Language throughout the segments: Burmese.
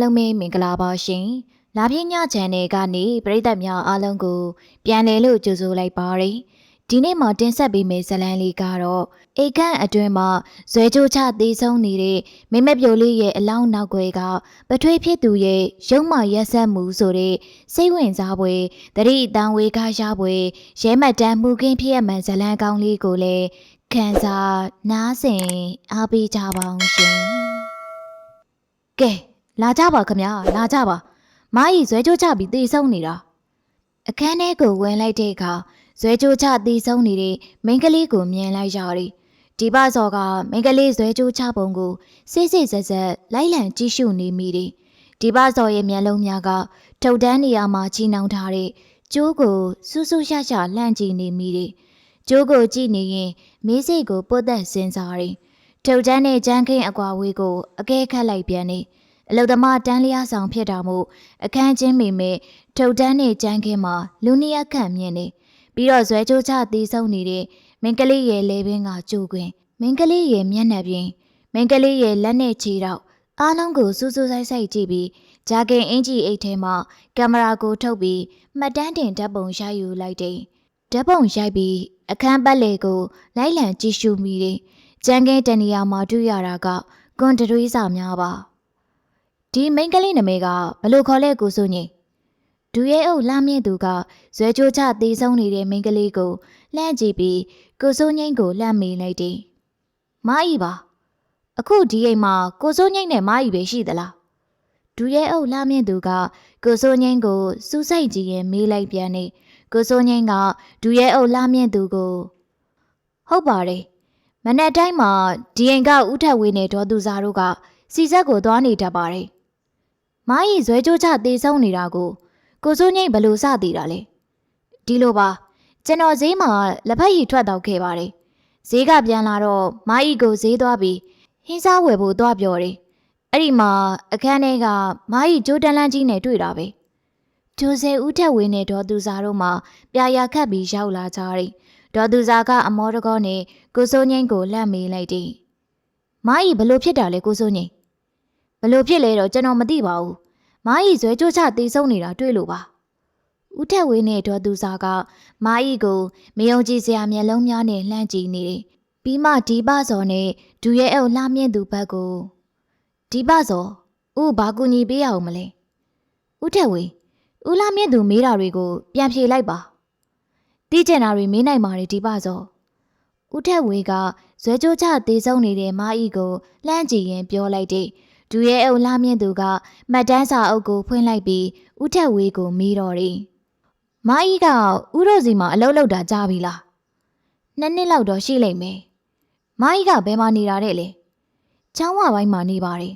လုံးပဲမင်္ဂလာပါရှင်။လာပြည့်ညချန်နယ်ကနေပရိသတ်များအားလုံးကို ပြန်လည်လို့ကြိုဆိုလိုက်ပါရစေ။ဒီနေ့မှာတင်ဆက်ပေးမယ့်ဇာတ်လမ်းလေးကတော့အိတ်ခန့်အတွင်းမှာဇွဲကြိုးချသေးဆုံးနေတဲ့မိမက်ပြိုလေးရဲ့အလောင်းနောက်ွယ်ကပထွေးဖြစ်သူရဲ့ရုံးမရက်ဆက်မှုဆိုတဲ့စိတ်ဝင်စားပွဲတတိတန်ဝေကားရပွဲရဲမှတ်တမ်းမှုခင်းဖြစ်ရမှန်ဇာတ်လမ်းကောင်းလေးကိုလည်းခံစားနားဆင်အားပေးကြပါအောင်ရှင်။ကဲ လာကြပါခမလာကြပါမားကြီးဇွဲကြိုးချပြီးတေဆုံးနေတာအခန်းထဲကိုဝင်လိုက်တဲ့အခါဇွဲကြိုးချတေဆုံးနေတဲ့မိန်းကလေးကိုမြင်လိုက်ရတယ်ဒီပစော်ကမိန်းကလေးဇွဲကြိုးချပုံကိုစိတ်စိတ်ဆက်ဆက်လိုက်လံကြည့်ရှုနေမိတယ်ဒီပစော်ရဲ့မျက်လုံးများကထုတ်တန်းနေရာမှာချီနှောင်ထားတဲ့ကျိုးကိုဆူဆူရှရှလှမ်းကြည့်နေမိတယ်ကျိုးကိုကြည့်နေရင်မေးစိတ်ကိုပုတ်သက်စဉ်းစားတယ်ထုတ်တန်းနဲ့ကြမ်းခင်းအကွာဝေးကိုအကဲခတ်လိုက်ပြန်နေတယ် အလုဒ္ဓမတန်းလျားဆောင်ဖြစ်တာမို့အခန်းချင်းမိမဲ့ထုတ်တန်းနဲ့ကြမ်းခင်းမှာလူနီးရခန့်မြင်နေပြီးတော့ဇွဲကြိုးချသေးဆုံးနေတဲ့မင်းကလေးရဲ့လေပင်ကကြိုးခွင်းမင်းကလေးရဲ့မျက်နှာပြင်မင်းကလေးရဲ့လက်နဲ့ခြေတော့အားလုံးကိုစူးစူးဆိုင်ဆိုင်ကြည့်ပြီးဂျာကင်အင်ဂျီအိတ်ထဲမှာကင်မရာကိုထုတ်ပြီးမှတ်တမ်းတင်ဓာတ်ပုံရိုက်ယူလိုက်တယ်ဓာတ်ပုံရိုက်ပြီးအခန်းပတ်လေကိုလိုက်လံကြည့်ရှုမိတယ်ကြမ်းကင်းတနေရာမှာတွေ့ရတာကကွန်တရွေးစာများပါ ဒီမိန်းကလေးနမေကဘလို့ခေါ်လဲကိုစိုးညင်ဒူရဲအုပ်လှမြင့်သူကဇွဲကြိုးချသေးဆုံးနေတဲ့မိန်းကလေးကိုလှမ်းကြည့်ပြီးကိုစိုးငိမ့်ကိုလှမ်းမေးလိုက်တယ်။မားဤပါအခုဒီအိမ်မှာကိုစိုးငိမ့်နဲ့မားဤပဲရှိသလားဒူရဲအုပ်လှမြင့်သူကကိုစိုးငိမ့်ကိုစူးစိုက်ကြည့်ရင်မေးလိုက်ပြန်နေကိုစိုးငိမ့်ကဒူရဲအုပ်လှမြင့်သူကိုဟုတ်ပါတယ်မနက်တိုင်းမှာဒီအိမ်ကဥထက်ဝေးနဲ့ဒေါ်သူစာတို့ကစီဆက်ကိုသွားနေတတ်ပါတယ် မားကြီးဇွဲကြိုးချသေးဆုံးနေတာကိုကိုစိုးငိမ့်ဘယ်လို့စသေးတာလဲဒီလိုပါကျွန်တော်ဈေးမှာလက်ဖက်ရည်ထွက်တော့ခဲ့ပါတယ်ဈေးကပြန်လာတော့မားကြီးကိုဈေးသွားပြီးဟင်းစားဝယ်ဖို့သွားပြောတယ်အဲ့ဒီမှာအခန်းထဲကမားကြီးကြိုးတန်းလန်းကြီးနဲ့တွေ့တာပဲဂျိုဆယ်ဦးထက်ဝင်းနဲ့ဒေါ်သူစာတို့မှပြာရခတ်ပြီးရောက်လာကြတယ်ဒေါ်သူစာကအမောတကောနဲ့ကိုစိုးငိမ့်ကိုလှမ်းမေးလိုက်တယ်မားကြီးဘလို့ဖြစ်တာလဲကိုစိုးငိမ့် ဘလို့ဖြစ်လဲတော့ကျွန်တော်မသိပါဘူး။မားကြီးဇွဲကြိုးချတေးဆုံးနေတာတွေ့လို့ပါ။ဦးထက်ဝင်းနဲ့ဒေါ်သူစာကမားကြီးကိုမယုံကြည်စရာမျက်လုံးများနဲ့လှမ်းကြည့်နေတယ်။ပြီးမှဒီပစော်နဲ့ဒူရဲ့အုပ်လှမြင့်သူဘက်ကိုဒီပစော်ဦးဘာကူညီပေးရအောင်မလဲ။ဦးထက်ဝင်းဦးလှမြင့်သူမေးတာတွေကို ပြန်ဖြေလိုက်ပါ။တီးကျင်တာတွေမေးနိုင်ပါတယ်ဒီပစော်။ဦးထက်ဝေကဇွဲကြိုးချသေးဆုံးနေတဲ့မားဤကိုလှမ်းကြည့်ရင်ပြောလိုက်တဲ့ ဒူရဲအုပ်လာမြင့်သူကမှတ်တမ်းစာအုပ်ကိုဖွင့်လိုက်ပြီးဥထက်ဝေးကိုမေးတော်တယ်။မအီးကဥရိုစီမှာအလုပ်လုပ်တာကြားပြီလား။နှစ်နှစ်လောက်တော့ရှိလိမ့်မယ်။မအီးကဘယ်မှာနေတာတဲ့လဲ။ချောင်းဝပိုင်းမှာနေပါတယ်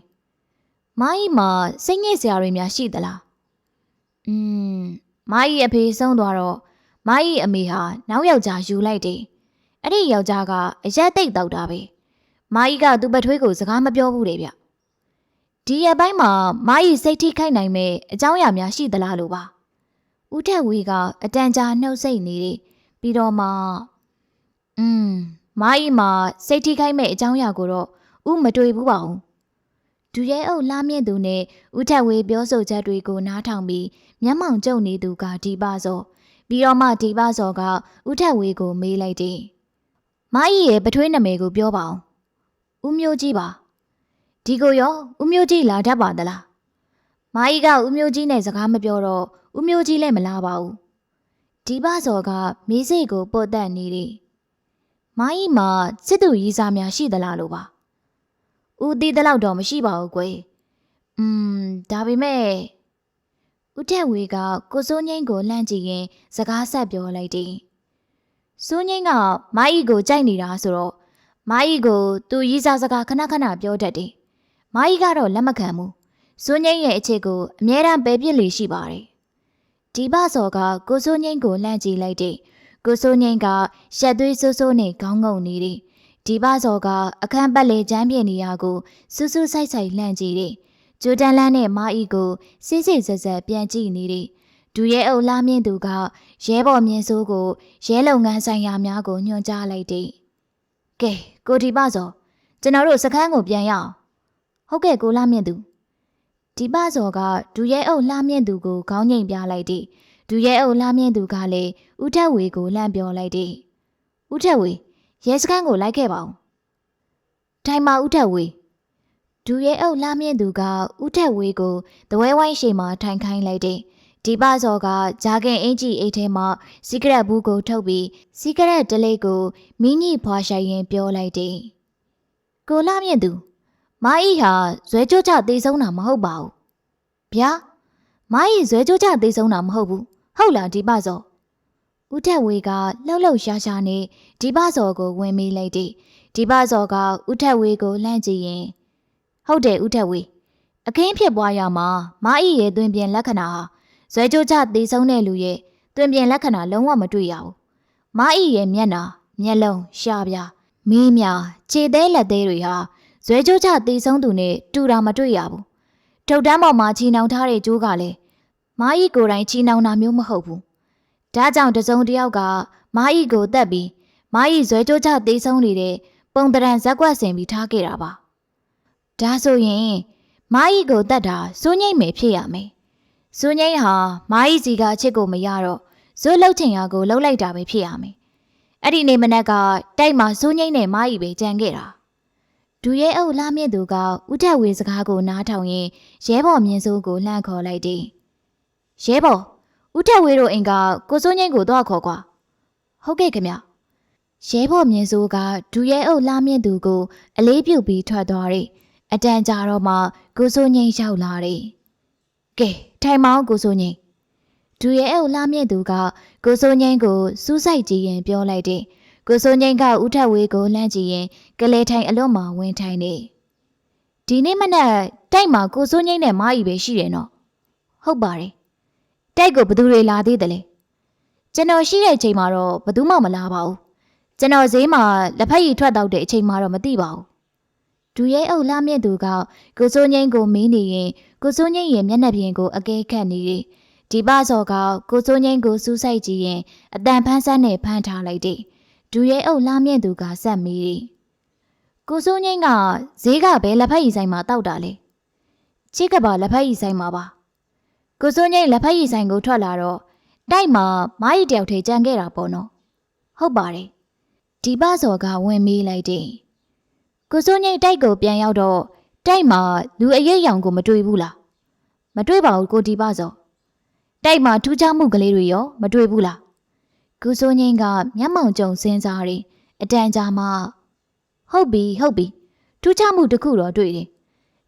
။မအီးမှာစိတ်ညစ်စရာတွေများရှိသလား။อืมမအီးအဖေဆုံးသွားတော့မအီးအမေဟာနောက်ယောက်ျားယူလိုက်တယ်။အဲ့ဒီယောက်ျားကအရက်သိပ်တောက်တာပဲ။မအီးကသူ့ပထွေးကိုစကားမပြောဘူးတဲ့ဗျ။ ဒီရက်ပိုင်းမှာမားရီစိတ်ထိခိုက်နိုင်မဲ့အကြောင်းအရာများရှိသလားလို့ပါဦးထက်ဝေကအတန်ကြာနှုတ်ဆက်နေတယ်ပြီးတော့မှอืมမားရီမှာစိတ်ထိခိုက်မဲ့အကြောင်းအရာကိုတော့ဦးမတွေ့ဘူးပါဘူးဒူရဲအုပ်လာမြင့်သူနဲ့ဦးထက်ဝေပြောဆိုချက်တွေကိုနားထောင်ပြီးမျက်မှောင်ကျုံနေသူကဒီပါစောပြီးတော့မှဒီပါစောကဦးထက်ဝေကိုမေးလိုက်တယ်မားရီရဲ့ပထွေးနာမည်ကိုပြောပါအောင်ဦးမျိုးကြီးပါ ဒီကိုရောဦးမျိုးကြီးလာတတ်ပါသလားမာကြီးကဦးမျိုးကြီးနဲ့စကားမပြောတော့ဦးမျိုးကြီးလည်းမလာပါဘူးဒီပစော်ကမေးစိတ်ကိုပုတ်တက်နေတယ်မာကြီးမှာစစ်သူရေးစားများရှိသလားလို့ပါဦးသေးတဲ့လောက်တော့မရှိပါဘူးကွယ်อืมဒါပေမဲ့ဦးထက်ဝေကကိုစိုးငိမ့်ကိုလှမ်းကြည့်ရင်စကားဆက်ပြောလိုက်တယ်စိုးငိမ့်ကမာကြီးကိုကြိုက်နေတာဆိုတော့မာကြီးကိုသူရေးစားစကားခဏခဏပြောတတ်တယ်။ မာကြီးကတော့လက်မခံဘူး။စိုးငိမ့်ရဲ့အခြေကိုအမြဲတမ်းပဲပြစ်လေရှိပါတယ်။ဒီပစော်ကကိုစိုးငိမ့်ကိုလှမ်းကြည့်လိုက်တဲ့ကိုစိုးငိမ့်ကရှက်သွေးဆိုးဆိုးနဲ့ခေါင်းငုံနေတယ်။ဒီပစော်ကအခန်းပတ်လေချမ်းပြေနေရကိုစူးစူးဆိုင်ဆိုင်လှမ်းကြည့်တယ်။ဂျိုတန်လန်းနဲ့မာအီကိုစိစိဆက်ဆက်ပြန်ကြည့်နေတယ်။ဒူရဲအုပ်လာမြင့်သူကရဲဘော်မြင့်စိုးကိုရဲလုပ်ငန်းဆိုင်ရာများကိုညွှန်ကြားလိုက်တယ်။ကဲကိုဒီပစော်ကျွန်တော်တို့စခန်းကိုပြန်ရအောင် ဟုတ်ကဲ့ကိုလာမြင့်သူဒီပစော်ကဒူရဲအုပ်လှမြင့်သူကိုခေါင်းငိမ်ပြလိုက်သည်ဒူရဲအုပ်လှမြင့်သူကလည်းဦးထက်ဝေကိုလှမ်းပြောလိုက်သည်ဦးထက်ဝေရဲစခန်းကိုလိုက်ခဲ့ပါဦးထိုင်ပါဦးထက်ဝေဒူရဲအုပ်လှမြင့်သူကဦးထက်ဝေကိုတဝဲဝိုင်းရှိမှထိုင်ခိုင်းလိုက်သည်ဒီပစော်ကဂျာကင်အင်ကြီးအိတ်ထဲမှစီကရက်ဘူးကိုထုတ်ပြီးစီကရက်တလေးကိုမိညိဖွာရှိုင်ရင်ပြောလိုက်သည်ကိုလှမြင့်သူ မအီဟာဇွဲကြိုးချသေးဆုံးတာမဟုတ်ပါဘူး။ဗျာမအီဇွဲကြိုးချသေးဆုံးတာမဟုတ်ဘူး။ဟုတ်လားဒီပစော်။ဦးထက်ဝေကလှုပ်လှုပ်ရှားရှားနဲ့ဒီပစော်ကိုဝင်မိလိုက်တယ်။ဒီပစော်ကဦးထက်ဝေကိုလှမ်းကြည့်ရင်ဟုတ်တယ်ဦးထက်ဝေအခင်းဖြစ်ပွားရမှာမအီရဲ့တွင်ပြင်လက္ခဏာဟာဇွဲကြိုးချသေးဆုံးတဲ့လူရဲ့တွင်ပြင်လက္ခဏာလုံးဝမတွေ့ရဘူး။မအီရဲ့မျက်နှာမျက်လုံးရှားပြားမီးမြခြေသေးလက်သေးတွေဟာ ဇွဲကြိုးချတေဆုံးသူနဲ့တူတာမတွေ့ရဘူး။ထုတ်တန်းပေါ်မှာချီနှောင်ထားတဲ့ကြိုးကလည်းမားဤကိုယ်တိုင်ချီနှောင်တာမျိုးမဟုတ်ဘူး။ဒါကြောင့်တစုံတစ်ယောက်ကမားဤကိုတက်ပြီးမားဤဇွဲကြိုးချတေဆုံးနေတဲ့ပုံတရံဇက်ကွက်ဆင်ပြီးထားခဲ့တာပါ။ဒါဆိုရင်မားဤကိုတက်တာစိုးငိမ့်မယ်ဖြစ်ရမယ်။စိုးငိမ့်ဟာမားဤစီကအချစ်ကိုမရတော့ဇွတ်လှုပ်ချင်ရာကိုလှုပ်လိုက်တာပဲဖြစ်ရမယ်။အဲ့ဒီနေမနက်ကတိုက်မှာစိုးငိမ့်နဲ့မားဤပဲကြံခဲ့တာ။ ဒူရဲအုပ်လာမြင့်သူကဥထက်ဝေစကားကိုနားထောင်ရင်ရဲဘော်မြင့်စိုးကိုလှမ်းခေါ်လိုက်တယ်။ရဲဘော်ဥထက်ဝေတို့အိမ်ကကိုစိုးငိမ့်ကိုတော့ခေါ်ကွာ။ဟုတ်ကဲ့ခင်ဗျ။ရဲဘော်မြင့်စိုးကဒူရဲအုပ်လာမြင့်သူကိုအလေးပြုတ်ပြီးထွက်သွားတယ်။အတန်ကြာတော့မှကိုစိုးငိမ့်ရောက်လာတယ်။ကဲထိုင်မောင်းကိုစိုးငိမ့်ဒူရဲအုပ်လာမြင့်သူကကိုစိုးငိမ့်ကိုစူးစိုက်ကြည့်ရင်ပြောလိုက်တယ်။ ကိုစိုးငိမ့်ကဥထက်ဝေကိုလှမ်းကြည့်ရင်ကလေးထိုင်အလွတ်မှာဝင်ထိုင်နေဒီနေ့မနက်တိုက်မှာကိုစိုးငိမ့်နဲ့မားဤပဲရှိတယ်နော်ဟုတ်ပါတယ်တိုက်ကိုဘသူတွေလာသေးတယ်လဲကျွန်တော်ရှိတဲ့အချိန်မှာတော့ဘသူမှမလာပါဘူးကျွန်တော်ဈေးမှာလက်ဖက်ရည်ထွက်တော့တဲ့အချိန်မှာတော့မသိပါဘူးဒူရဲအုပ်လာမြင့်သူကကိုစိုးငိမ့်ကိုမင်းနေရင်ကိုစိုးငိမ့်ရဲ့မျက်နှာပြင်ကိုအကဲခတ်နေတယ်ဒီပစော်ကကိုစိုးငိမ့်ကိုစူးစိုက်ကြည့်ရင်အတန်ဖန်းဆန်းနဲ့ဖမ်းထားလိုက်တယ် ဒူရဲအုပ်လာမြင့်သူကဆက်မီးတယ်ကိုစိုးငိမ့်ကဈေးကဘယ်လက်ဖက်ရည်ဆိုင်မှာတောက်တာလဲချစ်ကပါလက်ဖက်ရည်ဆိုင်မှာပါကိုစိုးငိမ့်လက်ဖက်ရည်ဆိုင်ကိုထွက်လာတော့တိုက်မှာမားရီတယောက်ထဲကြံခဲ့တာပေါ့နော်ဟုတ်ပါတယ်ဒီပစော်ကဝင်မေးလိုက်တယ်ကိုစိုးငိမ့်တိုက်ကိုပြန်ရောက်တော့တိုက်မှာလူအရေးရောင်ကိုမတွေ့ဘူးလားမတွေ့ပါဘူးကိုဒီပစော်တိုက်မှာထူးခြားမှုကလေးတွေရောမတွေ့ဘူးလား ကိုစိုးငိမ့်ကမျက်မှောင်ကြုံစင်းစားတယ်အတန်ကြာမှဟုတ်ပြီဟုတ်ပြီထူးခြားမှုတစ်ခုတော့တွေ့တယ်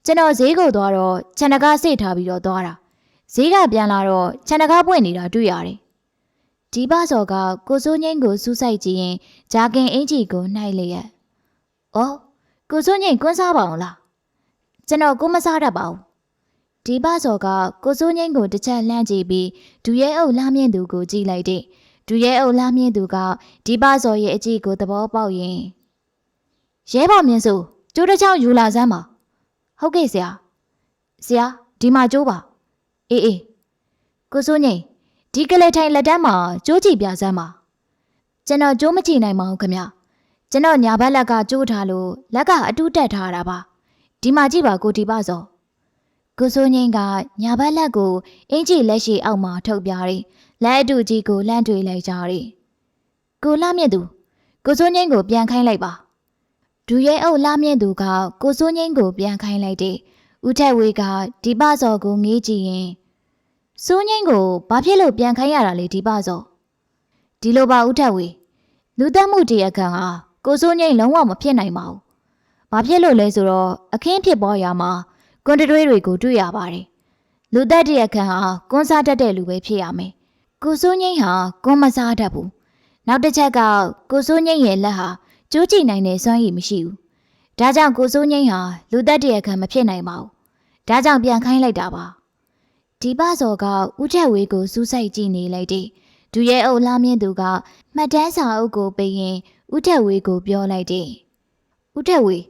ကျွန်တော်ဈေးကိုသွားတော့ခြံတကားစိတ်ထားပြီးတော့သွားတာဈေးကပြန်လာတော့ခြံတကားပွင့်နေတာတွေ့ရတယ်ဒီပစော်ကကိုစိုးငိမ့်ကိုစူးစိုက်ကြည့်ရင်ဂျာကင်အင်ဂျီကိုနှိုက်လျက်ဩကိုစိုးငိမ့်ကွန်းစားပါအောင်လားကျွန်တော်ကိုမစားတတ်ပါဘူးဒီပစော်ကကိုစိုးငိမ့်ကိုတစ်ချက်လှမ်းကြည့်ပြီးဒူရဲအုပ်လာမြင့်သူကိုကြည့်လိုက်တဲ့ ဒူရဲအုပ်လာမြင့်သူကဒီပစော်ရဲ့အကြည့်ကိုသဘောပေါက်ရင်ရဲဘော်မြင့်စုကျိုးတစ်ချောင်းယူလာစမ်းပါဟုတ်ကဲ့ဆရာဆရာဒီမှာကျိုးပါအေးအေးကိုစိုးငိမ့်ဒီကလေးထိုင်လက်တန်းမှာကျိုးကြည့်ပြစမ်းပါကျွန်တော်ကျိုးမကြည့်နိုင်ပါဘူးခင်ဗျကျွန်တော်ညာဘက်လက်ကကျိုးထားလို့လက်ကအတူတက်ထားတာပါဒီမှာကြည့်ပါကိုဒီပါစောကိုစိုးငိမ့်ကညာဘက်လက်ကိုအင်ကြီးလက်ရှိအောက်မှာထုတ်ပြတယ် လက်အတူကြီးကိုလှမ်းတွေးလိုက်ကြတယ်ကိုလှမြင့်သူကိုစိုးငိမ့်ကိုပြန်ခိုင်းလိုက်ပါဒူရဲအုပ်လာမြင့်သူကကိုစိုးငိမ့်ကိုပြန်ခိုင်းလိုက်တဲ့ဦးထက်ဝေးကဒီပစော်ကိုငေးကြည့်ရင်စိုးငိမ့်ကိုဘာဖြစ်လို့ပြန်ခိုင်းရတာလဲဒီပစော်ဒီလိုပါဦးထက်ဝေးလူသက်မှုတရားခံဟာကိုစိုးငိမ့်လုံးဝမဖြစ်နိုင်ပါဘူးဘာဖြစ်လို့လဲဆိုတော့အခင်းဖြစ်ပေါ်ရာမှာကွန်တတွေးတွေကိုတွေ့ရပါတယ်လူသက်တရားခံဟာကွန်စားတတ်တဲ့လူပဲဖြစ်ရမယ် ကိုစိုးငိမ့်ဟာကွန်မစားတတ်ဘူးနောက်တစ်ချက်ကကိုစိုးငိမ့်ရဲ့လက်ဟာကျိုးကြည့်နိုင်တဲ့စွမ်းရည်မရှိဘူး။ဒါကြောင့်ကိုစိုးငိမ့်ဟာလူသက်တရခံမဖြစ်နိုင်ပါဘူး။ဒါကြောင့်ပြန်ခိုင်းလိုက်တာပါ။ဒီပစော်ကဥထက်ဝေးကိုစူးစိုက်ကြည့်နေလိုက်တယ်။ဒူရဲအုပ်လာမြင့်သူကမှတ်တမ်းစာအုပ်ကိုပေးရင်ဥထက်ဝေးကိုပြောလိုက်တယ်။ဥထက်ဝေး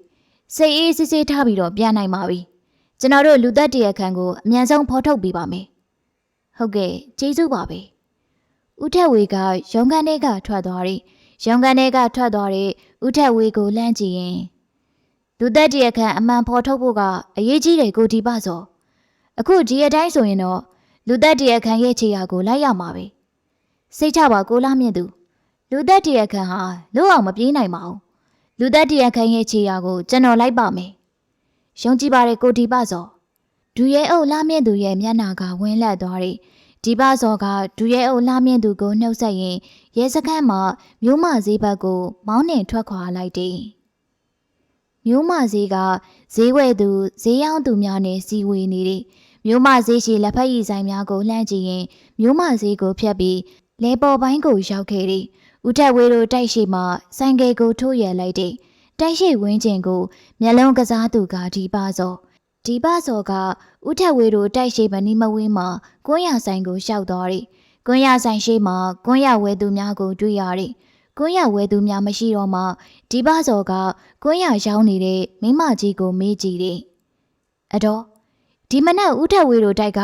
စိတ်အေးစစ်စစ်ထားပြီးတော့ပြန်နိုင်ပါပြီ။ကျွန်တော်တို့လူသက်တရခံကိုအမြန်ဆုံးဖော်ထုတ်ပေးပါမယ်။ဟုတ်ကဲ့ကျေးဇူးပါပဲ။ ဥထက်ဝေးကရုံးခန်းထဲကထွက်သွားတယ်။ရုံးခန်းထဲကထွက်သွားတဲ့ဦးထက်ဝေးကိုလှမ်းကြည့်ရင်လူသက်တရခန့်အမှန်ဖော်ထုတ်ဖို့ကအရေးကြီးတယ်ကိုဒီပစောအခုဒီအတိုင်းဆိုရင်တော့လူသက်တရခန်ရဲ့ခြေရာကိုလိုက်ရမှာပဲစိတ်ချပါကိုလားမြင့်သူလူသက်တရခန်ဟာလို့အောင်မပြေးနိုင်ပါဘူးလူသက်တရခန်ရဲ့ခြေရာကိုကျွန်တော်လိုက်ပါမယ်ယုံကြည်ပါတယ်ကိုဒီပစောဒူရဲအုပ်လားမြင့်သူရဲ့မျက်နှာကဝင်းလက်သွားတယ် ဒီပစောကဒူရဲအုပ်လားမြင့်သူကိုနှုတ်ဆက်ရင်ရဲစခန်းမှာမျိုးမဈေးဘက်ကို မောင်းနှင်ထွက်ခွာလိုက်တယ်မျိုးမဈေးကဈေးဝယ်သူဈေးရောင်းသူများနဲ့စီဝေနေတယ်မျိုးမဈေးရှိလက်ဖက်ရည်ဆိုင်များကိုလှမ်းကြည့်ရင်မျိုးမဈေးကိုဖြတ်ပြီးလဲပေါ်ပိုင်းကိုရောက်ခဲ့တယ်ဦးထက်ဝေးတို့တိုက်ရှိမှဆိုင်ကယ်ကိုထိုးရလိုက်တယ်တိုက်ရှိဝင်းကျင်ကိုမျက်လုံးကစားသူကဒီပါစော ဒီပါစောကဦးထက်ဝေးတို့တိုက်ရှိမနီမဝင်းမှာကွန်းရဆိုင်ကိုရှောက်သွားတယ်ကွန်းရဆိုင်ရှိမှကွန်းရဝဲသူများကိုတွေ့ရတယ်ကွန်းရဝဲသူများမရှိတော့မှဒီပါစောကကွန်းရရောင်းနေတဲ့မိမကြီးကိုမေးကြည့်တယ်အတော့ဒီမနက်ဦးထက်ဝေးတို့တိုက်က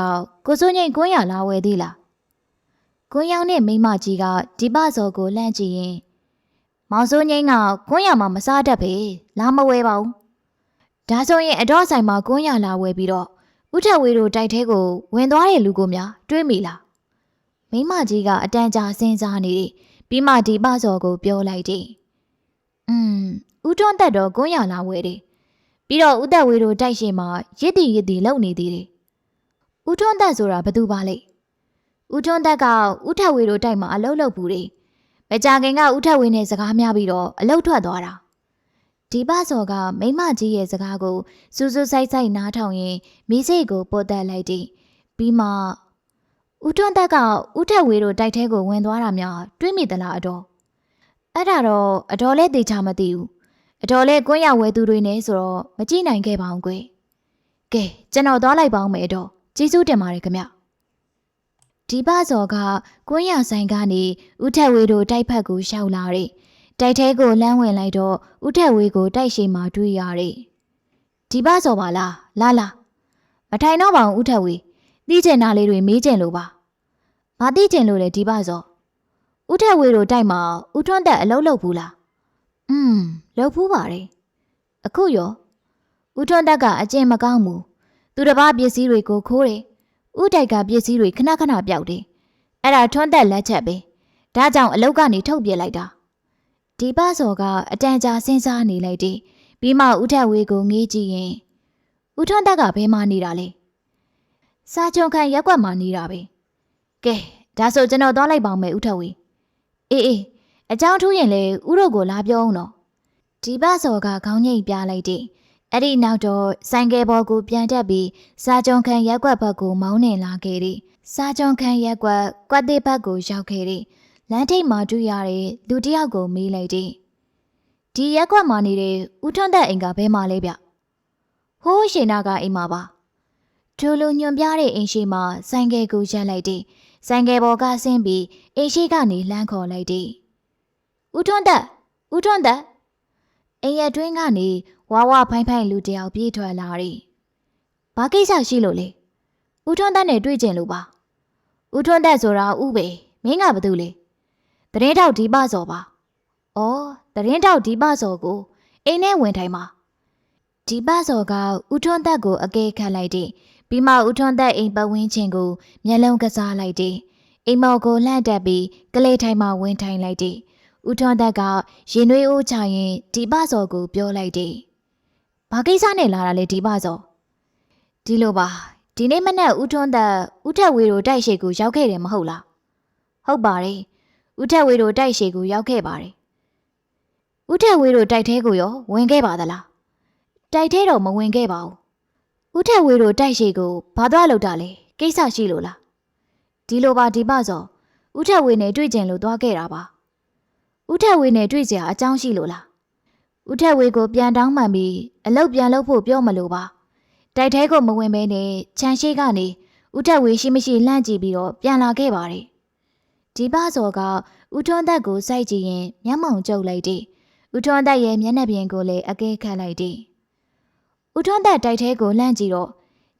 ကိုစိုးငိမ့်ကွန်းရလာဝဲသေးလားကွန်းရောင်နဲ့မိမကြီးကဒီပစော်ကိုလှမ်းကြည့်ရင်မောင်စိုးငိမ့်ကကွန်းရမှာမစားတတ်ပဲလာမဝဲပါဘူး ဒါဆိုရင်အတော့ဆိုင်မှာကွန်းရလာဝဲပြီးတော့ဦးထက်ဝေးတို့တိုက်ထဲကိုဝင်သွားတဲ့လူကိုများတွေးမိလားမိမကြီးကအတန်ကြာစဉ်းစားနေတယ်ပြီးမှဒီပစော်ကိုပြောလိုက်တယ်อืมဦးထွန်းတက်တော့ကွန်းရလာဝဲတယ်ပြီးတော့ဦးသက်ဝေးတို့တိုက်ရှိမှာရစ်တီရစ်တီလုံနေသေးတယ်ဦးထွန်းတက်ဆိုတာဘသူပါလဲဦးထွန်းတက်ကဦးထက်ဝေးတို့တိုက်မှာအလုတ်လုတ်ဘူးတယ်မကြခင်ကဦးထက်ဝေးနဲ့စကားများပြီးတော့အလုတ်ထွက်သွားတာ ဒီပစော်ကမိမကြီးရဲ့စကားကိုစူးစူးဆိုင်ဆိုင်နားထောင်ရင်မိစိတ်ကိုပို့တက်လိုက်တယ်ပြီးမှဦးထွန်းတက်ကဦးထက်ဝေးတို့တိုက်ထဲကိုဝင်သွားတာများတွေးမိသလားအတော်အဲ့ဒါတော့အတော်လဲသေချာမသိဘူးအတော်လဲကွန်းရဝဲသူတွေနဲ့ဆိုတော့မကြည့်နိုင်ခဲ့ပါဘူးကွယ်ကဲကျွန်တော်သွားလိုက်ပါအောင်မယ်အတော်ကျေးဇူးတင်ပါတယ်ခင်ဗျဒီပစော်ကကွန်းရဆိုင်ကနေဦးထက်ဝေးတို့တိုက်ဖက်ကိုရှောက်လာတယ် တိုက်ထဲကိုလမ်းဝင်လိုက်တော့ဦးထက်ဝေးကိုတိုက်ရှိမှတွေ့ရတယ်ဒီပစော်ပါလားလာလာမထိုင်တော့ပါဘူးဦးထက်ဝေးသိကျင်တာလေးတွေမေးကျင်လို့ပါမသိကျင်လို့လေဒီပစော်ဦးထက်ဝေးတို့တိုက်မှာဦးထွန်းတက်အလုံးလုံးဘူးလားอืมလောက်ဖူးပါတယ်အခုရောဦးထွန်းတက်ကအကျင့်မကောင်းဘူးသူတစ်ပါးပစ္စည်းတွေကိုခိုးတယ်ဦးတိုက်ကပစ္စည်းတွေခဏခဏပြောက်တယ်အဲ့ဒါထွန်းတက်လက်ချက်ပဲဒါကြောင့်အလုတ်ကနေထုတ်ပြလိုက်တာ ဒီပစော်ကအတန်ကြာစဉ်းစားနေလိုက်တယ်ပြီးမှဦးထက်ဝေးကိုငေးကြည့်ရင်ဦးထွန်းတက်ကဘယ်မှနေတာလဲစာချုံခံရက်ွက်မှနေတာပဲကဲဒါဆိုကျွန်တော်သွားလိုက်ပါမယ်ဦးထက်ဝေးအေးအေးအကြောင်းထူးရင်လေဥတို့ကိုလာပြောအောင်တော့ဒီပစော်ကခေါင်းငိတ်ပြလိုက်တယ်အဲ့ဒီနောက်တော့ဆိုင်ကယ်ပေါ်ကိုပြန်တက်ပြီးစာကြုံခံရက်ွက်ဘက်ကိုမောင်းနှင်လာခဲ့တယ်စာကြုံခံရက်ွက်ကွက်သေးဘက်ကိုရောက်ခဲ့တယ် လမ်းထိပ်မှာတွေ့ရတဲ့လူတစ်ယောက်ကိုမေးလိုက်တယ်ဒီရက်ွက်မှာနေတဲ့ဦးထွန်းသက်အိမ်ကဘဲမှာလဲဗျဟိုးရှင်နာကအိမ်မှာပါဒိုလိုညွန်ပြတဲ့အိမ်ရှိမှာဆိုင်ကယ်ကိုရက်လိုက်တယ်ဆိုင်ကယ်ပေါ်ကဆင်းပြီးအိမ်ရှိကနေလှမ်းခေါ်လိုက်တယ်ဦးထွန်းသက်ဦးထွန်းသက်အိမ်ရတွင်းကနေဝါဝဖိုင်းဖိုင်းလူတစ်ယောက်ပြေးထွက်လာတယ်။ဘာကိစ္စရှိလို့လဲ။ဦးထွန်းသက်နဲ့တွေ့ကြင်လို့ပါ။ဦးထွန်းသက်ဆိုတာဥပဲမင်းကဘာတူလဲ။ တရင်ထောက်ဒီပစော်ပါ။အော်တရင်ထောက်ဒီပစော်ကိုအိမ်ထဲဝင်ထိုင်ပါ။ဒီပစော်ကဦးထွန်းသက်ကိုအကဲခတ်လိုက်တယ်။ပြီးမှဦးထွန်းသက်အိမ်ပတ်ဝန်းကျင်ကိုမျက်လုံးကစားလိုက်တယ်။အိမ်မော်ကိုလှမ်းတက်ပြီးကလေးထိုင်မှဝင်ထိုင်လိုက်တယ်။ဦးထွန်းသက်ကရင်နှွေးအိုးချရင်ဒီပစော်ကိုပြောလိုက်တယ်။ဘာကိစ္စနဲ့လာတာလဲဒီပစော်။ဒီလိုပါဒီနေ့မနက်ဦးထွန်းသက်ဦးထက်ဝေတို့တိုက်ရှိကိုရောက်ခဲ့တယ်မဟုတ်လား။ဟုတ်ပါတယ်။ ဦးထက်ဝေတို့တိုက်ရှိကိုရောက်ခဲ့ပါတယ်။ဦးထက်ဝေတို့တိုက်ထဲကိုရောဝင်ခဲ့ပါသလား။တိုက်ထဲတော့မဝင်ခဲ့ပါဘူး။ဦးထက်ဝေတို့တိုက်ရှိကိုဘာသွားလုပ်တာလဲ။ကိစ္စရှိလို့လား။ဒီလိုပါဒီပစော်ဦးထက်ဝေနဲ့တွေ့ကြင်လို့သွားခဲ့တာပါ။ဦးထက်ဝေနဲ့တွေ့ကြအကြောင်းရှိလို့လား။ဦးထက်ဝေကိုပြန်တောင်းမှန်ပြီးအလုတ်ပြန်လုပ်ဖို့ပြောမလို့ပါ။တိုက်ထဲကိုမဝင်ဘဲနဲ့ခြံရှိကနေဦးထက်ဝေရှိမရှိလှမ်းကြည့်ပြီးတော့ပြန်လာခဲ့ပါတယ်။ ဒီပစော်ကဦးထွန်းသက်ကိုစိုက်ကြည့်ရင်မျက်မှောင်ကျုပ်လိုက်တယ်။ဦးထွန်းသက်ရဲ့မျက်နှာပြင်ကိုလည်းအကဲခတ်လိုက်တယ်။ဦးထွန်းသက်တိုက်ထဲကိုလှမ်းကြည့်တော့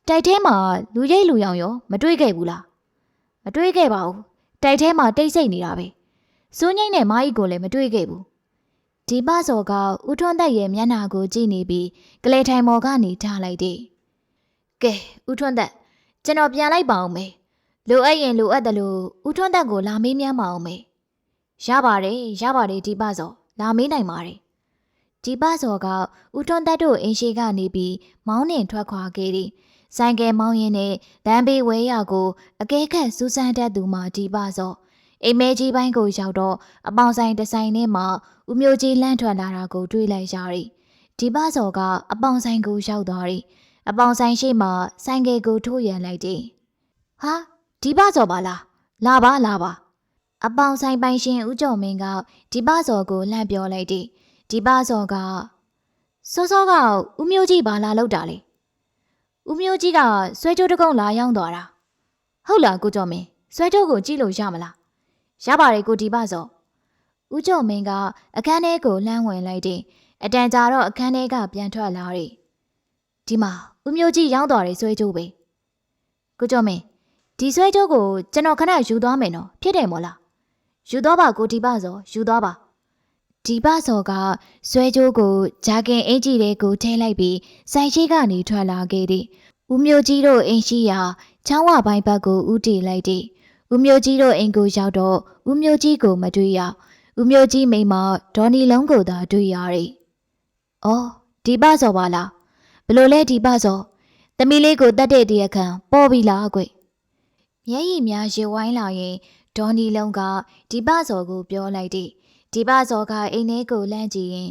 တိုက်ထဲမှာလူရိတ်လူရောင်ရောမတွေ့ခဲ့ဘူးလား။မတွေ့ခဲ့ပါဘူး။တိုက်ထဲမှာတိတ်ဆိတ်နေတာပဲ။စိုးငိမ့်နဲ့မားကြီးကိုလည်းမတွေ့ခဲ့ဘူး။ဒီပစော်ကဦးထွန်းသက်ရဲ့မျက်နှာကိုကြည့်နေပြီးကလေးထိုင်မော်ကနေထားလိုက်တယ်။ကဲဦးထွန်းသက်ကျွန်တော်ပြန်လိုက်ပါအောင်မေ လိုအပ်ရင်လိုအပ်တယ်လို့ဦးထွန်းတက်ကိုလာမေးမြန်းပါအောင်မေရပါတယ်ရပါတယ်ဒီပစောလာမေးနိုင်ပါတယ်ဒီပစောကဦးထွန်းတက်တို့အင်းရှိကနေပြီးမောင်းနှင်ထွက်ခွာခဲ့သည်ဆိုင်ကယ်မောင်းရင်းနဲ့လမ်းဘေးဝဲရကိုအကဲခတ်စူးစမ်းတတ်သူမှဒီပစောအိမ်မဲကြီးပိုင်းကိုရောက်တော့အပေါင်ဆိုင်တစ်ဆိုင်ထဲမှာဦးမျိုးကြီးလန့်ထွက်လာတာကိုတွေ့လိုက်ရသည်ဒီပစောကအပေါင်ဆိုင်ကိုရောက်သွားသည်အပေါင်ဆိုင်ရှိမှဆိုင်ကယ်ကိုထိုးရန်လိုက်သည်ဟာ ဒီပစောပါလားလာပါလာပါအပေါင်ဆိုင်ပိုင်ရှင်ဦးကျော်မင်းကဒီပစော်ကိုလှမ်းပြောလိုက်သည်ဒီပစော်ကစောစောကဦးမျိုးကြီးဘာလာလောက်တာလဲဦးမျိုးကြီးကဆွဲကြိုးတစ်ကုန်းလာရောက်သွားတာဟုတ်လားကိုကျော်မင်းဆွဲကြိုးကိုကြည့်လို့ရမလားရပါတယ်ကိုဒီပစော်ဦးကျော်မင်းကအခန်းထဲကိုလှမ်းဝင်လိုက်သည်အတန်ကြာတော့အခန်းထဲကပြန်ထွက်လာသည်ဒီမှာဦးမျိုးကြီးရောက်သွားတယ်ဆွဲကြိုးပဲကိုကျော်မင်း ဒီဆွဲကြိုးကိုကျွန်တော်ခဏယူသွားမယ်နော်ဖြစ်တယ်မို့လားယူတော့ပါကိုဒီပစောယူတော့ပါဒီပစောကဆွဲကြိုးကိုဂျာကင်အင်ကြီးတွေကိုထဲလိုက်ပြီးစိုင်ရှိကနေထွက်လာခဲ့သည်ဦးမျိုးကြီးတို့အင်ရှိရာချောင်းဝပိုင်းဘက်ကိုဥတီလိုက်သည်ဦးမျိုးကြီးတို့အိမ်ကိုရောက်တော့ဦးမျိုးကြီးကိုမတွေ့ရဦးမျိုးကြီးမိမဒေါ်နီလုံးကိုသာတွေ့ရသည်။အော်ဒီပစောပါလားဘလို့လဲဒီပစောသမီးလေးကိုတတ်တဲ့တရခန့်ပေါ်ပြီလားကွ။ မျက်ရည်များရေဝိုင်းလာရင်ဒေါ်နီလုံးကဒီပစော်ကိုပြောလိုက်သည်ဒီပစော်ကအိမ်ထဲကိုလန့်ကြည့်ရင်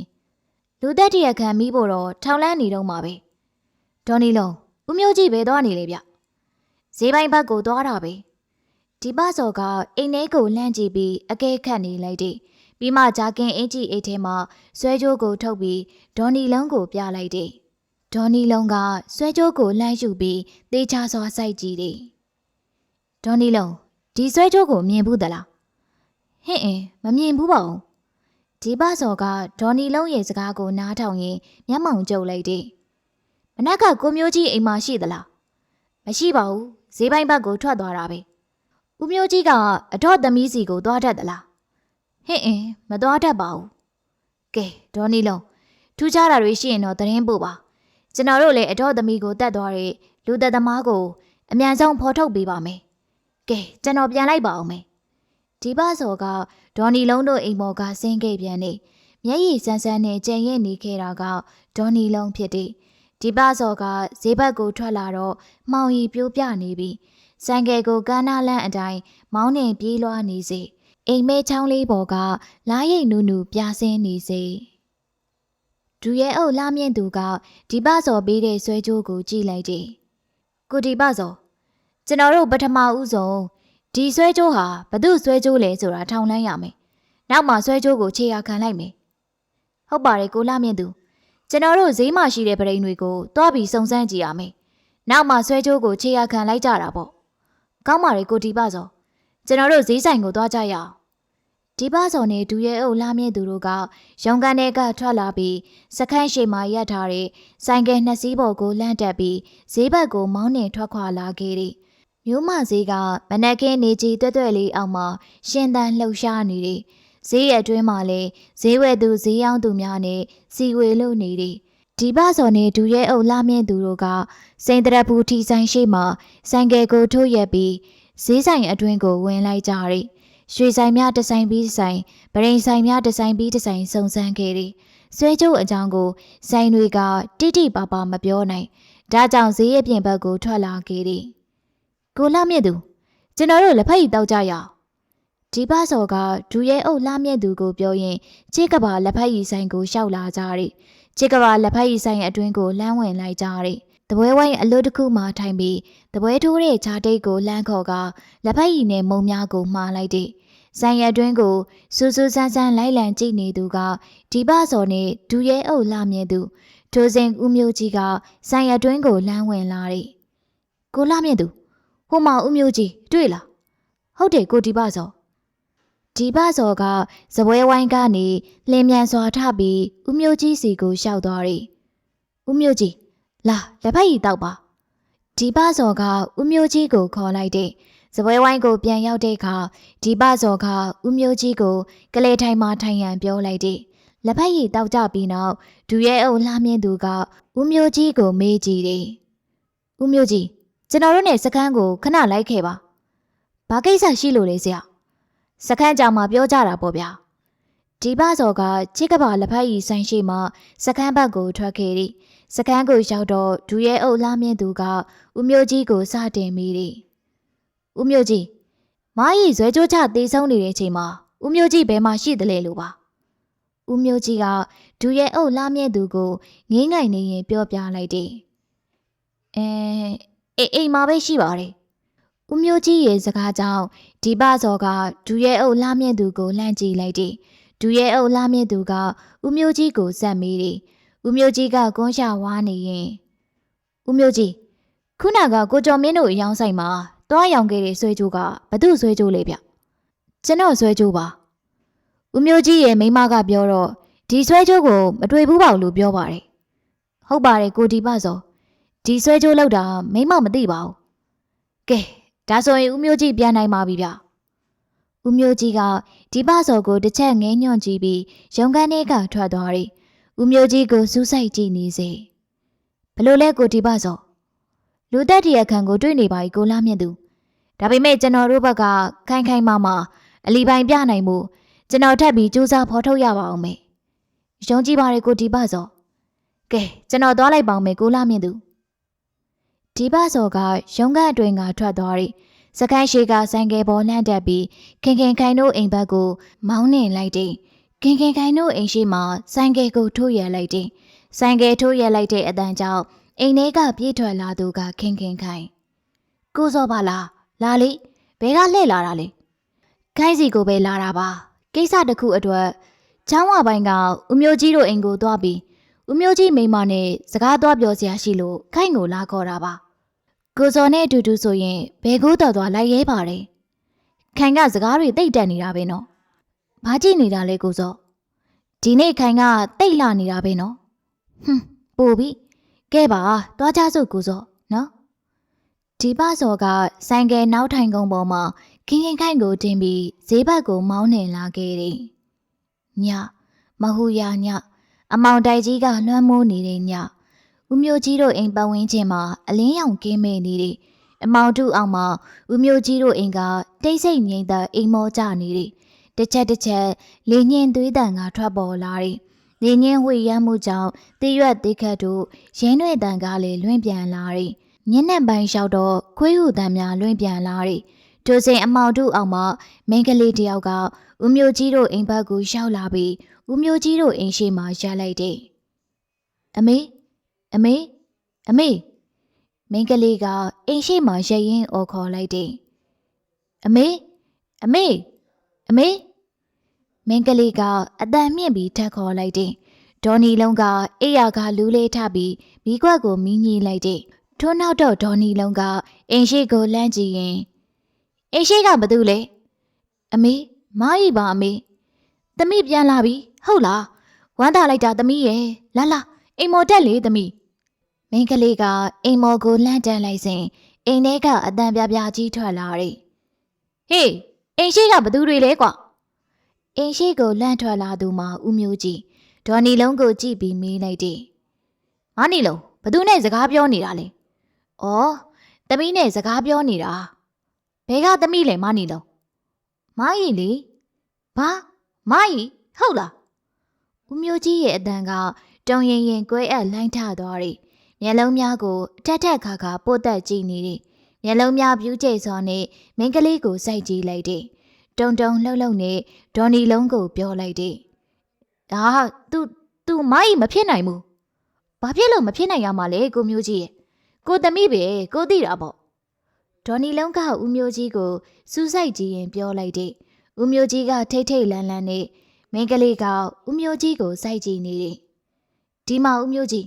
လူသက်တရခံမိဖို့တော့ထောင်လန့်နေတော့မှာပဲဒေါ်နီလုံးဦးမျိုးကြီးပဲသွားနေလေဗျဈေးပိုင်းဘက်ကိုသွားတာပဲဒီပစော်ကအိမ်ထဲကိုလန့်ကြည့်ပြီးအကဲခတ်နေလိုက်သည်ပြီးမှဂျာကင်အင်ကြီးအိတ်ထဲမှာဆွဲကြိုးကိုထုတ်ပြီးဒေါ်နီလုံးကိုပြလိုက်သည်ဒေါ်နီလုံးကဆွဲကြိုးကိုလှမ်းယူပြီးသေချာစွာစိုက်ကြည့်သည် ဒေါ်နီလုံးဒီဆွဲကြိုးကိုမြင်ဘူးသလားဟင့်အင်းမမြင်ဘူးပါဘူးဒီပစော်ကဒေါ်နီလုံးရဲ့စကားကိုနားထောင်ရင်မျက်မှောင်ကျုပ်လိုက်တယ်မနက်ကကိုမျိုးကြီးအိမ်မှာရှိသလားမရှိပါဘူးဈေးပိုင်းဘက်ကိုထွက်သွားတာပဲဦးမျိုးကြီးကအတော့သမီးစီကိုသွားတတ်သလားဟင့်အင်းမသွားတတ်ပါဘူးကဲဒေါ်နီလုံးထူးခြားတာတွေရှိရင်တော့သတင်းပို့ပါကျွန်တော်တို့လည်းအတော့သမီးကိုတတ်သွားတဲ့လူသက်သမားကိုအမြန်ဆုံးဖော်ထုတ်ပေးပါမယ် ကဲကျွန်တော်ပြန်လိုက်ပါအောင်မယ်ဒီပစော်ကဒေါ်နီလုံးတို့အိမ်မော်ကဆင်းခဲ့ပြန်နေမျက်ရည်ဆန်းဆန်းနဲ့ကြံ့ရဲ့နေခဲ့တာကဒေါ်နီလုံးဖြစ်တယ်ဒီပစော်ကဈေးဘက်ကိုထွက်လာတော့မှောင်ရီပြိုးပြနေပြီးဆိုင်ကယ်ကိုကန်းနာလန့်အတိုင်းမောင်းနှင်ပြေးလွှားနေစေအိမ်မဲချောင်းလေးပေါ်ကလားရိတ်နူးနူးပြာဆင်းနေစေဒူရဲ့အုပ်လာမြင့်သူကဒီပစော်ပေးတဲ့ဆွဲကြိုးကိုကြည့်လိုက်တယ်ကိုဒီပစော် ကျွန်တော်တို့ပထမဦးဆုံးဒီဆွဲကြိုးဟာဘသူဆွဲကြိုးလဲဆိုတာထောင်လန်းရမယ်။နောက်မှဆွဲကြိုးကိုခြေရာခံလိုက်မယ်။ဟုတ်ပါတယ်ကိုလာမြင့်သူကျွန်တော်တို့ဈေးမှာရှိတဲ့ပရိန်တွေကိုတွားပြီးစုံစမ်းကြည့်ရမယ်။နောက်မှဆွဲကြိုးကိုခြေရာခံလိုက်ကြတာပေါ့။ကောင်းပါလေကိုဒီပစောကျွန်တော်တို့ဈေးဆိုင်ကိုတွားကြရအောင်။ဒီပစောနဲ့ဒူရဲအုပ်လာမြင့်သူတို့ကရုံကန်ထဲကထွက်လာပြီးစခန်းရှိမှရပ်ထားတဲ့ဆိုင်ကယ်နှစ်စီးပေါ်ကိုလန့်တက်ပြီးဈေးဘက်ကိုမောင်းနှင်ထွက်ခွာလာခဲ့သည်။ မျိုးမဈေးကမနက်ခင်းနေကြီးတွဲ့တွဲ့လေးအောက်မှာရှင်သန်လှုပ်ရှားနေတယ်။ဈေးရအတွင်းမှာလည်းဈေးဝယ်သူဈေးရောင်းသူများနဲ့စီဝေလို့နေတယ်။ဒီပစော်နဲ့ဒူရဲအုပ်လာမြင့်သူတို့ကစိန်တရပူထီဆိုင်ရှိမှဆိုင်ကယ်ကိုထိုးရက်ပြီးဈေးဆိုင်အတွင်းကိုဝင်လိုက်ကြတယ်။ရွှေဆိုင်များတစ်ဆိုင်ပြီးတစ်ဆိုင်ဗရိန်ဆိုင်များတစ်ဆိုင်ပြီးတစ်ဆိုင်စုံစမ်းခဲ့တယ်။ဆွဲကျုပ်အကြောင်းကိုဆိုင်တွေကတိတိပါပါမပြောနိုင်။ဒါကြောင့်ဈေးရဲ့ပြင်ဘက်ကိုထွက်လာခဲ့တယ်။ ကိုလှမြင့်သူကျွန်တော်တို့လက်ဖက်ရည်တောက်ကြရအောင်ဒီပစော်ကဒူရဲအုပ်လှမြင့်သူကိုပြောရင်ချစ်ကဘာလက်ဖက်ရည်ဆိုင်ကိုရှောက်လာကြတယ်ချစ်ကဘာလက်ဖက်ရည်ဆိုင်အတွင်းကိုလှမ်းဝင်လိုက်ကြတယ်တပွဲဝိုင်းအလွတ်တစ်ခုမှထိုင်ပြီးတပွဲထိုးတဲ့ခြားတိတ်ကိုလှမ်းခေါ်ကလက်ဖက်ရည်နဲ့မုံများကိုမှားလိုက်တယ်ဆိုင်ရအတွင်းကိုစူးစူးဆန်းဆန်းလိုက်လံကြည့်နေသူကဒီပစော်နဲ့ဒူရဲအုပ်လှမြင့်သူထိုစဉ်ဦးမျိုးကြီးကဆိုင်ရအတွင်းကိုလှမ်းဝင်လာတယ်ကိုလှမြင့်သူ ဟိုမှာဦးမျိုးကြီးတွေ့လားဟုတ်တယ်ကိုဒီပစောဒီပစောကဇပွဲဝိုင်းကနေလင်းမြန်စွာထပြီးဦးမျိုးကြီးစီကိုရှောက်သွားတယ်ဦးမျိုးကြီးလာလက်ဖက်ရည်တောက်ပါဒီပစောကဦးမျိုးကြီးကိုခေါ်လိုက်တဲ့ဇပွဲဝိုင်းကိုပြန်ရောက်တဲ့အခါဒီပစောကဦးမျိုးကြီးကိုကလေးထိုင်မှထိုင်ရန်ပြောလိုက်တဲ့လက်ဖက်ရည်တောက်ကြပြီးနောက်ဒူရဲအုပ်လှမြင့်သူကဦးမျိုးကြီးကိုမေးကြည့်တယ်ဦးမျိုးကြီး ကျွန်တော်တို့နဲ့စခန်းကိုခဏလိုက်ခဲ့ပါဘာကိစ္စရှိလို့လဲဆရာစခန်းကြောင်မှပြောကြတာပေါ့ဗျာဒီပစော်ကချစ်ကပါလက်ဖက်ရည်ဆိုင်ရှိမှစခန်းဘက်ကိုထွက်ခဲ့သည်စခန်းကိုရောက်တော့ဒူရဲအုပ်လာမြင့်သူကဦးမျိုးကြီးကိုစတင်မိသည်ဦးမျိုးကြီးမားရီဇွဲကြိုးချသေးဆုံးနေတဲ့အချိန်မှာဦးမျိုးကြီးဘယ်မှာရှိသလဲလို့ပါဦးမျိုးကြီးကဒူရဲအုပ်လာမြင့်သူကိုငင်းငိုင်နေရင်ပြောပြလိုက်သည်အဲ အိမ်အိမ်မှာပဲရှိပါတယ်ဦးမျိုးကြီးရဲ့စကားကြောင့်ဒီပစော်ကဒူရဲအုပ်လာမြင့်သူကိုလှမ်းကြည့်လိုက်သည်ဒူရဲအုပ်လာမြင့်သူကဦးမျိုးကြီးကိုစက်မိသည်ဦးမျိုးကြီးကကွန်းရှာဝါနေရင်ဦးမျိုးကြီးခုနကကိုကျော်မင်းတို့အယောင်ဆိုင်မှာတွားရောင်ခဲ့တဲ့ဆွဲကြိုးကဘသူ့ဆွဲကြိုးလဲဗျကျွန်တော်ဆွဲကြိုးပါဦးမျိုးကြီးရဲ့မိန်းမကပြောတော့ဒီဆွဲကြိုးကိုမတွေ့ဘူးပါလို့ပြောပါတယ်ဟုတ်ပါတယ်ကိုဒီပစော ဒီဆွဲကြိုးလောက်တာမိန်းမမသိပါဘူးကဲဒါဆိုရင်ဦးမျိုးကြီးပြန်နိုင်ပါပြီဗျဦးမျိုးကြီးကဒီပစောကိုတစ်ချက်ငဲညွန့်ကြည့်ပြီးရုံကန်းထဲကထွက်သွားတယ်ဦးမျိုးကြီးကိုစူးစိုက်ကြည့်နေစေဘလို့လဲကိုဒီပစောလူသက်တရခန့်ကိုတွေ့နေပါ යි ကိုလာမြင့်သူဒါပေမဲ့ကျွန်တော်တို့ဘက်ကခိုင်ခိုင်မာမာအလီပိုင်ပြနိုင်မှုကျွန်တော်ထပ်ပြီးစူးစမ်းဖော်ထုတ်ရပါအောင်မေယုံကြည်ပါတယ်ကိုဒီပစောကဲကျွန်တော်သွားလိုက်ပါမယ်ကိုလာမြင့်သူ ဒီပစောကရုံကအတွင်ကထွက်သွားတယ်စကိုင်းရှိကဆိုင်ကယ်ပေါ်လှမ်းတက်ပြီးခင်ခင်ခိုင်တို့အိမ်ဘက်ကိုမောင်းနှင်လိုက်တယ်ခင်ခင်ခိုင်တို့အိမ်ရှိမှဆိုင်ကယ်ကိုထိုးရလိုက်တယ်ဆိုင်ကယ်ထိုးရလိုက်တဲ့အတန်းကြောင့်အိမ်ထဲကပြေးထွက်လာသူကခင်ခင်ခိုင်ကိုစောပါလားလာလေဘဲကလှည့်လာတာလေခိုင်းစီကိုပဲလာတာပါကိစ္စတစ်ခုအတွက်ချောင်းဝပိုင်းကဦးမျိုးကြီးတို့အိမ်ကိုသွားပြီး ဦးမျိုးကြီးမိန်းမနဲ့စကားသွားပြောစရာရှိလို့ခိုင်ကိုလာခေါ်တာပါကိုစောနဲ့အတူတူဆိုရင်ဘဲကိုတော်သွားလိုက်ရဲပါတယ်ခိုင်ကစကားတွေတိတ်တက်နေတာပဲနော်ဘာကြည့်နေတာလဲကိုစောဒီနေ့ခိုင်ကတိတ်လာနေတာပဲနော်ဟွန်းပို့ပြီကဲပါသွားကြစို့ကိုစောနော်ဒီပစောကဆိုင်ကယ်နောက်ထိုင်ကုန်းပေါ်မှာခင်ခင်ခိုင်ကိုတင်ပြီးဈေးဘက်ကိုမောင်းနှင်လာခဲ့တယ်ညမဟူရည အမောင်တိုက်ကြီးကလွှမ်းမိုးနေတဲ့ညဦးမျိုးကြီးတို့အိမ်ပတ်ဝန်းကျင်မှာအလင်းရောင်ကင်းမဲ့နေတယ်အမောင်တုအောင်မှာဦးမျိုးကြီးတို့အိမ်ကတိတ်ဆိတ်ငြိမ်သက်အိမ်မောကြနေတယ်တစ်ချက်တစ်ချက်လေညင်သွေးတန်ကထွက်ပေါ်လာတယ်လေညင်ဝှေ့ရမ်းမှုကြောင့်တရွက်တိခတ်တို့ရင်းရွေတန်ကလည်းလွင့်ပြန်လာတယ်ညနေပိုင်းလျှောက်တော့ခွေးဟူတန်များလွင့်ပြန်လာတယ်ထိုစဉ်အမောင်တုအောင်မှာမိန်းကလေးတယောက်က ဦးမျိုးကြီးတို့အိမ်ဘက်ကိုရောက်လာပြီးဦးမျိုးကြီးတို့အိမ်ရှိမှရလိုက်တယ်အမေအမေအမေမိန်းကလေးကအိမ်ရှိမှရရင်အော်ခေါ်လိုက်တယ်အမေအမေအမေမင်းကလေးကအတန်မြင့်ပြီးထက်ခေါ်လိုက်တယ်ဒေါ်နီလုံးကအိယာကလူးလေးထပြီးမိကွက်ကိုမီးညှိလိုက်တယ်ထို့နောက်တော့ဒေါ်နီလုံးကအိမ်ရှိကိုလှမ်းကြည့်ရင်အိမ်ရှိကဘာတူလဲအမေ မားကြီးပါအမေသမီးပြန်လာပြီဟုတ်လားဝမ်းသာလိုက်တာသမီးရဲ့လာလာအိမ်မော်တက်လေသမီးမင်းကလေးကအိမ်မော်ကိုလှမ်းတန်းလိုက်စဉ်အိမ်ထဲကအတန်ပြပြကြီးထွက်လာတယ်ဟေးအိမ်ရှိကဘာတူတွေလဲကွာအိမ်ရှိကိုလှမ်းထွက်လာသူမှာဦးမျိုးကြီးဒေါ်နီလုံးကိုကြည့်ပြီးမေးလိုက်တယ်။ငါနီလုံးဘသူနဲ့စကားပြောနေတာလဲ။အော်သမီးနဲ့စကားပြောနေတာ။ဘဲကသမီးလဲမနီလုံး။ မကြီးလေ။ဘာမကြီးဟုတ်လား။ဦးမျိုးကြီးရဲ့အတန်ကတုံရင်ရင်ကွဲအပ်လိုင်းထသွားတယ်။မျက်လုံးများကိုအထက်ထက်ခါခါပို့သက်ကြည့်နေတယ်။မျက်လုံးများပြူးကျိတ်စွာနဲ့မိန်းကလေးကိုစိုက်ကြည့်လိုက်တယ်။တုံတုံလှုပ်လှုပ်နဲ့ဒေါ်နီလုံးကိုပြောလိုက်တယ်။ဒါသူသူမကြီးမဖြစ်နိုင်ဘူး။ဘာဖြစ်လို့မဖြစ်နိုင်ရမှာလဲကိုမျိုးကြီးရဲ့။ကိုသမီးပဲကိုသိတာပေါ့။ ဒေါ်နီလုံးကဦးမျိုးကြီးကိုစူးစိုက်ကြည့်ရင်ပြောလိုက်တယ်။ဦးမျိုးကြီးကထိတ်ထိတ်လန့်လန့်နဲ့မိန်းကလေးကဦးမျိုးကြီးကိုစိုက်ကြည့်နေတယ်။ဒီမှာဦးမျိုးကြီး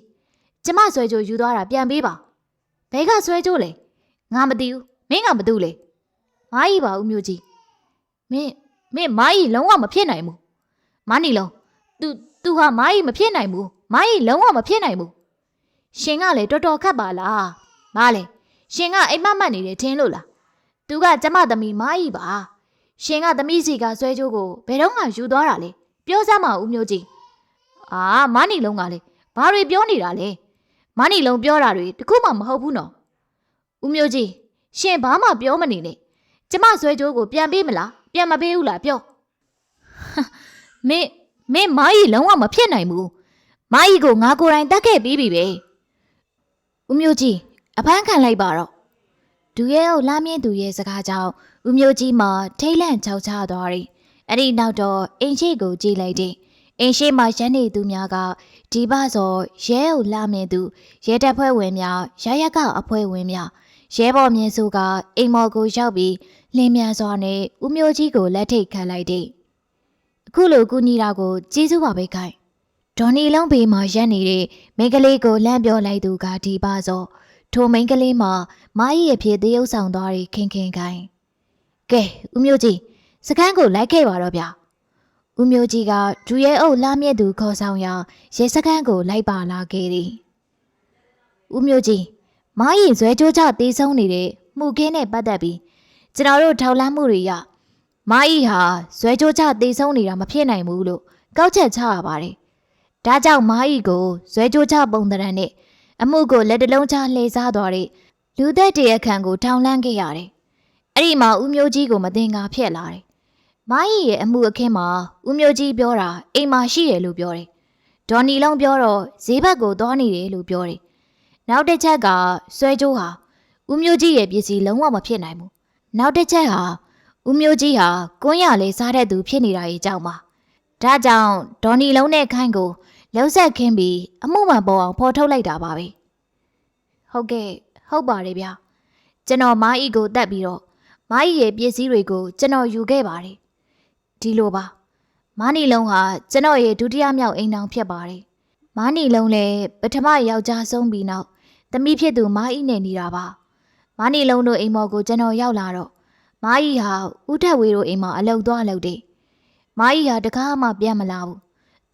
ကျမဆွဲကြိုယူသွားတာပြန်ပေးပါ။ဘဲကဆွဲကြိုလဲ။ငါမသိဘူး။မင်းကမသိလဲ။မားကြီးပါဦးမျိုးကြီး။မင်းမင်းမားကြီးလုံးဝမဖြစ်နိုင်ဘူး။မနီလုံး तू तू ဟာမားကြီးမဖြစ်နိုင်ဘူး။မားကြီးလုံးဝမဖြစ်နိုင်ဘူး။ရှင်ကလည်းတော်တော်ခတ်ပါလား။မားလေ ရှင်ကအိမ်မက်မက်နေတယ်ထင်လို့လား။ तू ကကျမသမီးမားကြီးပါ။ရှင်ကသမီးစီကဆွဲကြိုးကိုဘယ်တော့မှယူသွားတာလဲ။ပြောစမ်းမဦးမျိုးကြီး။အာမနီလုံးကလေဘာတွေပြောနေတာလဲ။မနီလုံးပြောတာတွေတခုမှမဟုတ်ဘူးနော်။ဦးမျိုးကြီးရှင်ဘာမှပြောမနေနဲ့ကျမဆွဲကြိုးကိုပြန်ပေးမလားပြန်မပေးဘူးလားပြောဟာမင်းမင်းမာကြီးလုံးဝမဖြစ်နိုင်ဘူးမာကြီးကိုငါကိုယ်တိုင်တတ်ခဲ့ပြီးပြီပဲဦးမျိုးကြီး အဖမ်းခံလိုက်ပါတော့ဒူရဲကိုလာမြင့်သူရဲ့စကားကြောင့်ဦးမျိုးကြီးမှထိတ်လန့်ချောက်ချသွားတယ်အဲ့ဒီနောက်တော့အင်ရှိကိုကြည့်လိုက်တယ်အင်ရှိမှရန်နေသူများကဒီပစောရဲကိုလာမြင့်သူရဲတပ်ဖွဲ့ဝင်များရရကအဖွဲ့ဝင်များရဲဘော်မြင့်စုကအိမ်မော်ကိုရောက်ပြီးလင်းမြန်စွာနဲ့ဦးမျိုးကြီးကိုလက်ထိတ်ခံလိုက်တယ်အခုလိုကူညီတာကိုကျေးဇူးပါပဲခိုင်ဒေါ်နီလုံးဘေးမှာရက်နေတဲ့မိန်းကလေးကိုလမ်းပြောလိုက်သူကဒီပစော ထိုမိန်းကလေးမှာမားရီအဖြစ်တရုပ်ဆောင်သွားတဲ့ခင်ခင်ခိုင်ကဲဦးမျိုးကြီးစကန်းကိုလိုက်ခဲ့ပါတော့ဗျာဦးမျိုးကြီးကဒူရဲအုပ်လာမြင့်သူခေါ်ဆောင်ရာရဲစကန်းကိုလိုက်ပါလာခဲ့သည်ဦးမျိုးကြီးမားရီဇွဲကြိုးချတေးဆုံးနေတဲ့မှုခင်းနဲ့ပတ်သက်ပြီးကျွန်တော်တို့ထောက်လန်းမှုတွေရမားရီဟာဇွဲကြိုးချတေးဆုံးနေတာမဖြစ်နိုင်ဘူးလို့ကောက်ချက်ချရပါတယ်ဒါကြောင့်မားရီကိုဇွဲကြိုးချပုံသဏ္ဍာန်နဲ့ အမှုကိုလက်တလုံးချလှည့်စားသွားတဲ့လူသက်တရခန့်ကိုထောင်လန်းခဲ့ရတယ်။အဲ့ဒီမှာဦးမျိုးကြီးကိုမတင်ကားဖြစ်လာတယ်။မားရီရဲ့အမှုအခင်းမှာဦးမျိုးကြီးပြောတာအိမ်မှာရှိတယ်လို့ပြောတယ်။ဒေါ်နီလုံးပြောတော့ဈေးဘက်ကိုသွားနေတယ်လို့ပြောတယ်။နောက်တစ်ချက်ကဆွဲကြိုးဟာဦးမျိုးကြီးရဲ့ပစ္စည်းလုံးဝမဖြစ်နိုင်ဘူး။နောက်တစ်ချက်ဟာဦးမျိုးကြီးဟာကွန်းရလေးစားတဲ့သူဖြစ်နေတာကြီးကြောင့်ပါ။ဒါကြောင့်ဒေါ်နီလုံးနဲ့ခိုင်းကို လှုပ်ဆက်ခင်းပြီးအမှုမှန်ပေါ်အောင်ဖော်ထုတ်လိုက်တာပါပဲဟုတ်ကဲ့ဟုတ်ပါတယ်ဗျာကျွန်တော်မားအီကိုတတ်ပြီးတော့မားအီရဲ့ပစ္စည်းတွေကို ကျွန်တော်ယူခဲ့ပါတယ်ဒီလိုပါမားနီလုံးဟာကျွန်တော်ရဲ့ဒုတိယမြောက်အိမ်တော်ဖြစ်ပါတယ်မားနီလုံးလည်းပထမယောက်ျားဆုံးပြီးနောက်သမီးဖြစ်သူမားအီနဲ့နေတာပါမားနီလုံးတို့အိမ်မော်ကိုကျွန်တော်ရောက်လာတော့မားအီဟာဦးထက်ဝေတို့အိမ်မှာအလုပ်သွားလုပ်တယ်မားအီဟာတကားမှပြန်မလာဘူး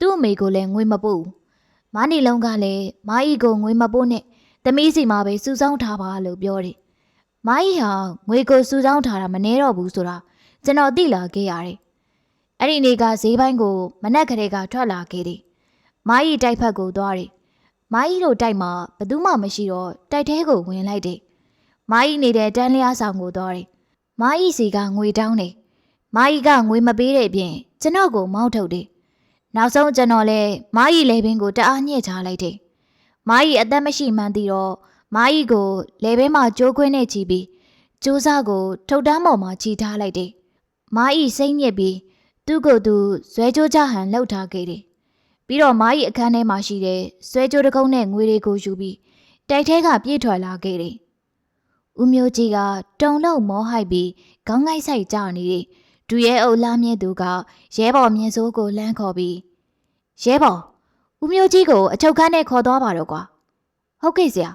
သူ့အမေကိုလည်းငွေမပို့ဘူး။မားနီလုံးကလည်းမားအီကိုငွေမပို့နဲ့သမီးစီမှာပဲစုဆောင်းထားပါလို့ပြောတယ်။မားအီဟာငွေကိုစုဆောင်းထားတာမနှဲတော့ဘူးဆိုတာကျွန်တော်သိလာခဲ့ရတယ်။အဲ့ဒီနေ့ကဈေးပိုင်းကိုမနက်ကလေးကထွက်လာခဲ့တယ်။မားအီတိုက်ဖက်ကိုသွားတယ်။မားအီတို့တိုက်မှာဘသူမှမရှိတော့တိုက်ထဲကိုဝင်လိုက်တယ်။မားအီနေတဲ့တန်းလျားဆောင်ကိုသွားတယ်။မားအီစီကငွေတောင်းတယ်။မားအီကငွေမပေးတဲ့အပြင်ကျွန်တော်ကိုမောင်းထုတ်တယ်။ နောက်ဆုံးကျွန်တော်လည်းမားရီလေပင်ကိုတအားညှစ်ချလိုက်တယ်။မားရီအသက်မရှိမှန်းသိတော့မားရီကိုလေပင်မှာကြိုးခွင်းနဲ့ချီပြီးကြိုးစားကို ထုတ်တန်းပေါ်မှာချီထားလိုက်တယ်။မားရီစိတ်ညစ်ပြီးသူ့ကိုယ်သူဇွဲကြိုးချဟန်လှုပ်ထားခဲ့တယ်။ပြီးတော့မားရီအခန်းထဲမှာရှိတဲ့ဇွဲကြိုးတစ်ကုန်းနဲ့ငွေတွေကိုယူပြီးတိုက်ထဲကပြေးထွက်လာခဲ့တယ်။ဦးမျိုးကြီးကတုံလုံးမောဟိုက်ပြီးခေါင်းငိုက်ဆိုင်ကြနေတဲ့ ဒူရဲအုပ်လာမြင့်သူကရဲဘော်မြင့်စိုးကိုလှမ်းခေါ်ပြီးရဲဘော်ဦးမျိုးကြီးကိုအချုပ်ခန်းနဲ့ခေါ်သွားပါတော့ကွာဟုတ်ကဲ့ဆရာ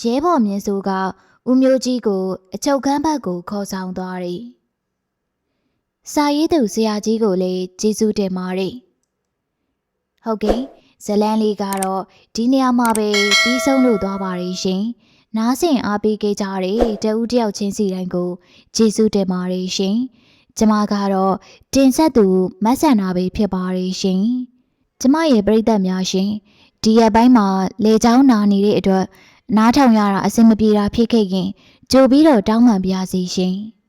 ရဲဘော်မြင့်စိုးကဦးမျိုးကြီးကိုအချုပ်ခန်းဘက်ကိုခေါ်ဆောင်သွားတယ်စာရေးသူဆရာကြီးကိုလည်းကျေးဇူးတင်ပါတယ်ဟုတ်ကဲ့ဇလန်လေးကတော့ဒီနေရာမှာပဲပြီးဆုံးလို့သွားပါရဲ့ရှင်နားဆင်အားပေးခဲ့ကြတဲ့တဦးတယောက်ချင်းစီတိုင်းကိုကျေးဇူးတင်ပါတယ်ရှင် ကျမကတော့တင်ဆက်သူမတ်ဆန်နာပဲဖြစ်ပါတယ်ရှင်။ကျမရဲ့ပရိသတ်များရှင်ဒီရက်ပိုင်းမှာလေချောင်းနာနေတဲ့အတွက်နားထောင်ရတာအဆင်မပြေတာဖြစ်ခဲ့ရင်ကြိုပြီးတော့တောင်းပန်ပါရစေရှင်။